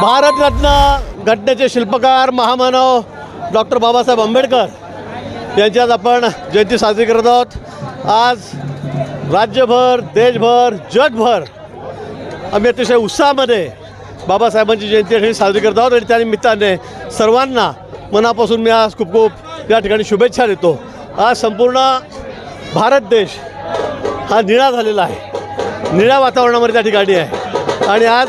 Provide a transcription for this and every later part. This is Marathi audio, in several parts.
भारतरत्न घटनेचे शिल्पकार महामानव डॉक्टर बाबासाहेब आंबेडकर यांची आज आपण जयंती साजरी करत आहोत. आज राज्यभर देशभर जगभर आम्ही अतिशय उत्साहामध्ये बाबासाहेबांची जयंती साजरी करत आहोत. आणि त्यानिमित्ताने सर्वांना मनापासून मी आज खूप खूप या ठिकाणी शुभेच्छा देतो. आज संपूर्ण भारत देश हा निळा झालेला आहे. निळ्या वातावरणामध्ये त्या ठिकाणी आहे. आणि आज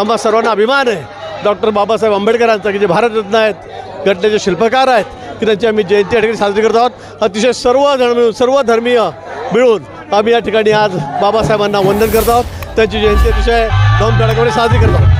आम्हा सर्वांना अभिमान आहे. डॉक्टर बाबासाहेब आंबेडकरांचा की जे भारतरत्न आहेत घटनेचे शिल्पकार आहेत की त्यांची आम्ही जयंती या ठिकाणी साजरी करत आहोत. अतिशय सर्व धर्म सर्व धर्मीय मिळून आम्ही या ठिकाणी आज बाबासाहेबांना वंदन करत आहोत. त्यांची जयंती अतिशय धमधडाक्यामध्ये साजरी करत आहोत.